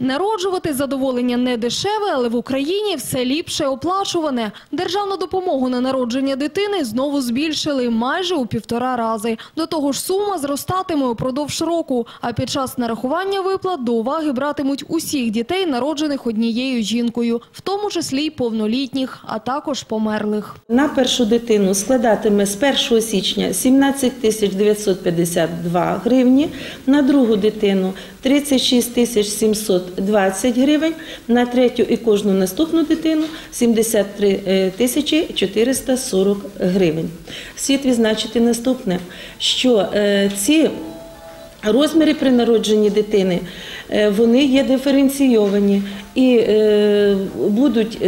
Народжувати задоволення не дешеве, але в Україні все ліпше оплачуване. Державну допомогу на народження дитини знову збільшили майже у півтора рази. До того ж сума зростатиме упродовж року, а під час нарахування виплат до уваги братимуть усіх дітей, народжених однією жінкою, в тому числі й повнолітніх, а також померлих. На першу дитину складатиме з 1 січня 17 тисяч 952 гривні, на другу дитину 36 тисяч 720 гривень, на третю і кожну наступну дитину 73 е, тисячі 440 гривень. Слід відзначити наступне, що е, ці Розміри при народженні дитини е, вони є диференційовані і будуть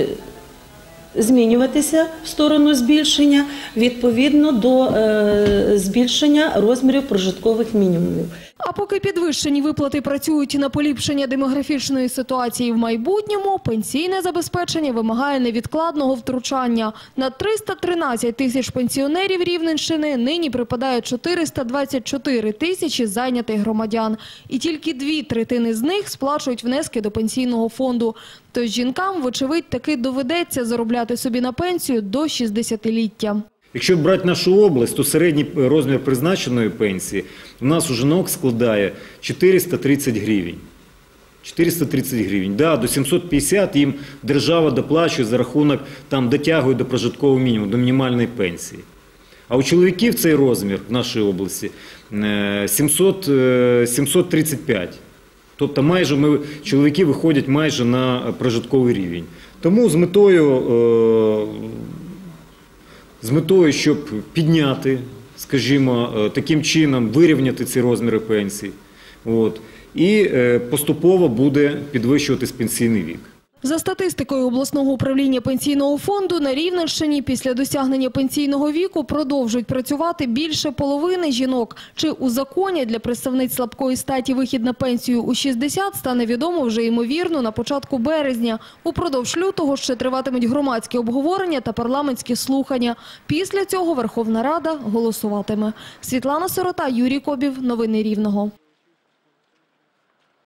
змінюватися в сторону збільшення відповідно до е, збільшення розмірів прожиткових мінімумів. А поки підвищені виплати працюють на поліпшення демографічної ситуації в майбутньому, пенсійне забезпечення вимагає невідкладного втручання. На 313 тисяч пенсіонерів Рівненщини нині припадає 424 тисячі зайнятих громадян. І тільки дві третини з них сплачують внески до пенсійного фонду. Тож жінкам, вочевидь, таки доведеться заробляти собі на пенсію до 60-ліття. Якщо брати нашу область, то середній розмір призначеної пенсії у нас у жінок складає 430 гривень. 430 гривень. Да, до 750 їм держава доплачує за рахунок, там дотягує до прожиткового мінімуму, до мінімальної пенсії. А у чоловіків цей розмір в нашій області е, 700, е, 735. Тобто майже ми, чоловіки виходять майже на прожитковий рівень. Тому з метою е, з метою, щоб підняти, скажімо, е, таким чином вирівняти ці розміри пенсій. От, і е, поступово буде підвищуватись пенсійний вік. За статистикою обласного управління пенсійного фонду на Рівненщині після досягнення пенсійного віку продовжують працювати більше половини жінок. Чи у законі для представниць слабкої статі вихід на пенсію у 60 стане відомо вже ймовірно на початку березня. Упродовж лютого ще триватимуть громадські обговорення та парламентські слухання. Після цього Верховна Рада голосуватиме. Світлана Сирота, Юрій Кобів. Новини Рівного.